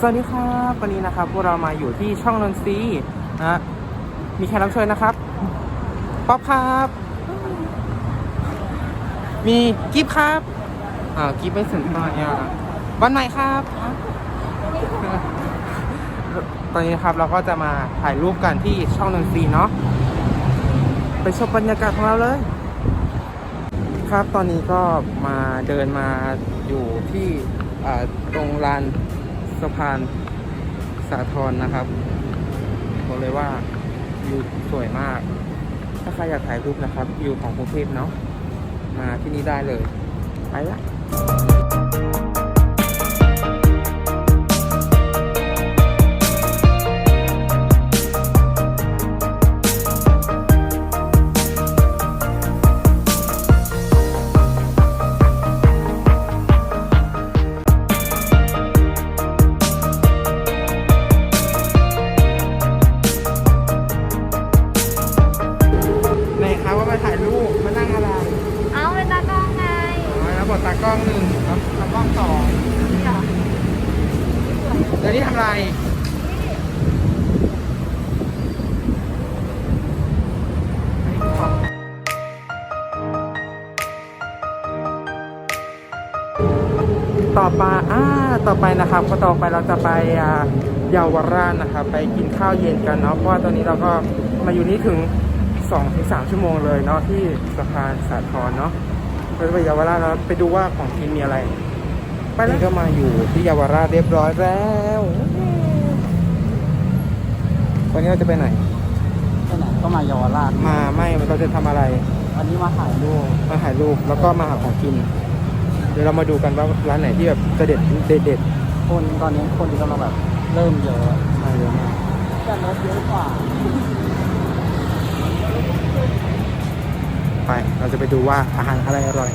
สวัสดีครับวันนี้นะครับพวกเรามาอยู่ที่ช่องนนทรีนะมีแขกรับเชิญนะครับป๊อปครับ มีกิฟครับอ่ากิฟไม่สนตอนนี่ยวันใหม่ครับ ตอนนี้นะครับเราก็จะมาถ่ายรูปกันที่ช่องนนทรีเนาะไปชมบรรยากาศของเราเลย ครับตอนนี้ก็มาเดินมาอยู่ที่ตรงลาน สะพานสาทรนะครับบอกเลยว่าวิวสวยมาก ถ้าใครอยากถ่ายรูปนะครับวิวของกรุงเทพเนาะมาที่นี่ได้เลย ไปละ บทตากล้องหนึ่งแล้วตากล้องสองเดี๋ยวนี้ทำอะไรต่อไปอ่าต่อไปนะครับ ก็ต่อไปเราจะไปเยาวราชนะครับ ไปกินข้าวเย็นกันเนาะ เพราะว่าตอนนี้เราก็มาอยู่นี่ถึง2-3ถึง3ชั่วโมงเลยเนาะที่สะพานสาทรเนาะ เราจะไปเยาวราชแล้วไปดูว่าของกินมีอะไร ไปแล้วก็มาอยู่ที่เยาวราชเรียบร้อยแล้ววันนี้เราจะไปไหนไปไหนก็มาเยาวราชมาไม่เราจะทำอะไรวันนี้มาถ่ายรูปมาถ่ายรูปแล้วก็มาหาของกิน เดี๋ยวเรามาดูกันว่าร้านไหนที่แบบจะเด็ดเด็ดเด็ดคนตอนนี้คนกำลังแบบเริ่มเยอะๆมาเยอะมากแต่รถเยอะกว่า จะไปดูว่าอาหารอะไรอร่อย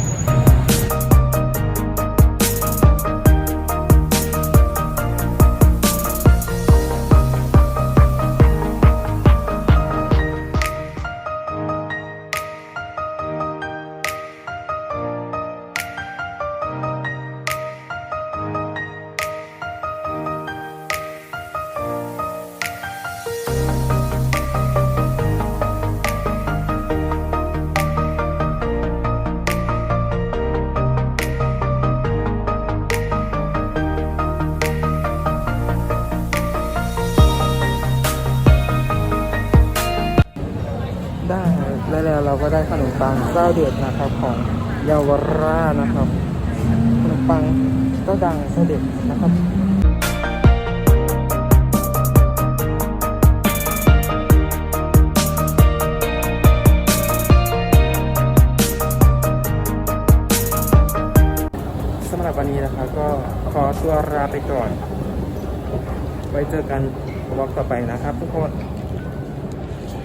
เราก็ได้ขนมปังเจ้าเด็ดนะครับของเยาวราชนะครับ ขนมปังเจ้าดังเจ้าเด็ดนะครับสำหรับวันนี้นะครับก็ขอตัวลาไปก่อน ไว้เจอกันวอล์กต่อไปนะครับทุกคน